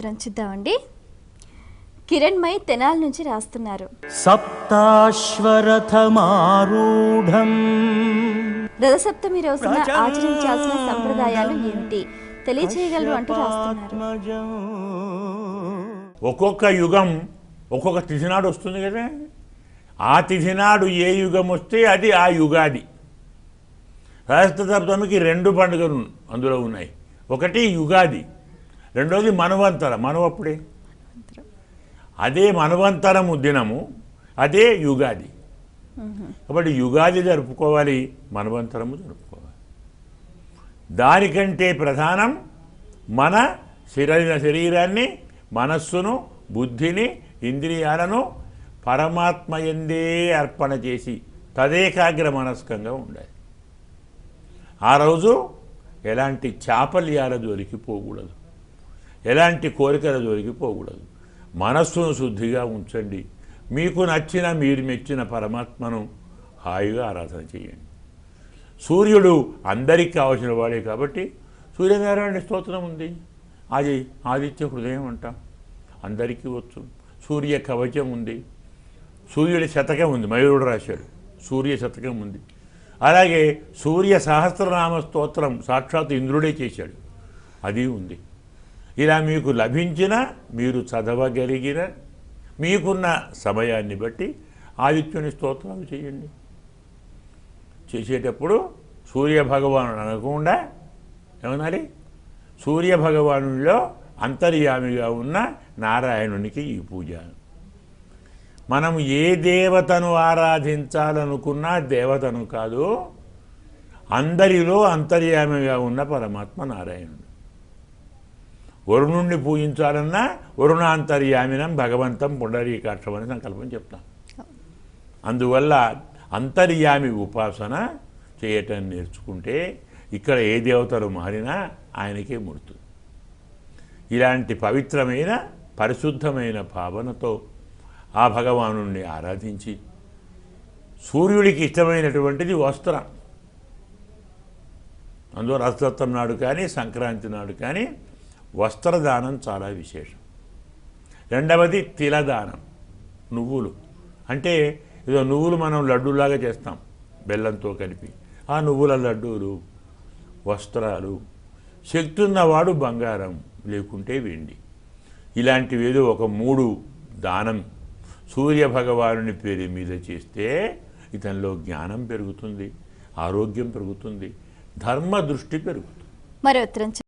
రంచుద్దామండి. కిరణ్మయ్ తెనాల నుంచి రాస్తున్నారు. సప్తాశ్వరథమారూఢం. రథసప్తమి రోజున ఆచరించాల్సిన సంప్రదాయాలు ఏమిటి తెలియచేయగలరు అంటూ రాస్తున్నారు. ఒక్కొక్క యుగం ఒక్కొక్క తిథి నాడు వస్తుంది కదా. ఆ తిథి నాడు ఏ యుగం వస్తే అది ఆ యుగాది. సప్తమికి రెండు పండుగలు అందులో ఉన్నాయి. ఒకటి యుగాది. రెండోది మనువంతర. మనువప్పుడే అదే మనువంతరము దినము అదే యుగాది. కాబట్టి యుగాది జరుపుకోవాలి మనువంతరము జరుపుకోవాలి. దానికంటే ప్రధానం మన శరీర శరీరాన్ని మనస్సును బుద్ధిని ఇంద్రియాలను పరమాత్మ ఎందే అర్పణ చేసి తదేకాగ్ర మనస్కంగా ఉండాలి. ఆ రోజు ఎలాంటి చాపల్యాల జోలికి పోకూడదు ఎలాంటి కోరికల జోలికి పోకూడదు. మనస్సును శుద్ధిగా ఉంచండి. మీకు నచ్చిన మీరు మెచ్చిన పరమాత్మను హాయిగా ఆరాధన చేయండి. సూర్యుడు అందరికి కావలసిన వాడే కాబట్టి సూర్యనారాయణ స్తోత్రం ఉంది. అది ఆదిత్య హృదయం అంటాం. అందరికీ వచ్చు. సూర్య కవచం ఉంది. సూర్యుడి శతకం ఉంది. మయూరుడు రాశాడు. సూర్య శతకం ఉంది. అలాగే సూర్య సహస్రనామ స్తోత్రం సాక్షాత్ ఇంద్రుడే చేశాడు. అది ఉంది. ఇలా మీకు లభించిన మీరు చదవగలిగిన మీకున్న సమయాన్ని బట్టి ఆదిత్యుని స్తోత్రాలు చేయండి. చేసేటప్పుడు సూర్యభగవాను అనకుండా ఏమనాలి? సూర్య భగవానుడిలో అంతర్యామిగా ఉన్న నారాయణునికి ఈ పూజ. మనం ఏ దేవతను ఆరాధించాలనుకున్నా దేవతను కాదు అందరిలో అంతర్యామిగా ఉన్న పరమాత్మ నారాయణుడు. వరుణుణ్ణి పూజించాలన్నా వరుణాంతర్యామినం భగవంతం పుండరీకాక్షం అని సంకల్పం చెప్తాం. అందువల్ల అంతర్యామి ఉపాసన చేయటం నేర్చుకుంటే ఇక్కడ ఏ దేవతలు మారినా ఆయనకే ముడుతుంది ఇలాంటి పవిత్రమైన పరిశుద్ధమైన భావనతో ఆ భగవాను ఆరాధించి సూర్యుడికి ఇష్టమైనటువంటిది వస్త్రం. అందులో రథసప్తం నాడు కానీ సంక్రాంతి నాడు కానీ వస్త్రదానం చాలా విశేషం. రెండవది తిలదానం నువ్వులు. అంటే ఏదో నువ్వులు మనం లడ్డూలాగా చేస్తాం బెల్లంతో కలిపి. ఆ నువ్వుల లడ్డూలు వస్త్రాలు శక్తి ఉన్నవాడు బంగారం లేకుంటే వెండి. ఇలాంటివి ఏదో ఒక మూడు దానం సూర్య భగవానుని పేరు మీద చేస్తే ఇతనిలో జ్ఞానం పెరుగుతుంది ఆరోగ్యం పెరుగుతుంది ధర్మ దృష్టి పెరుగుతుంది. మరి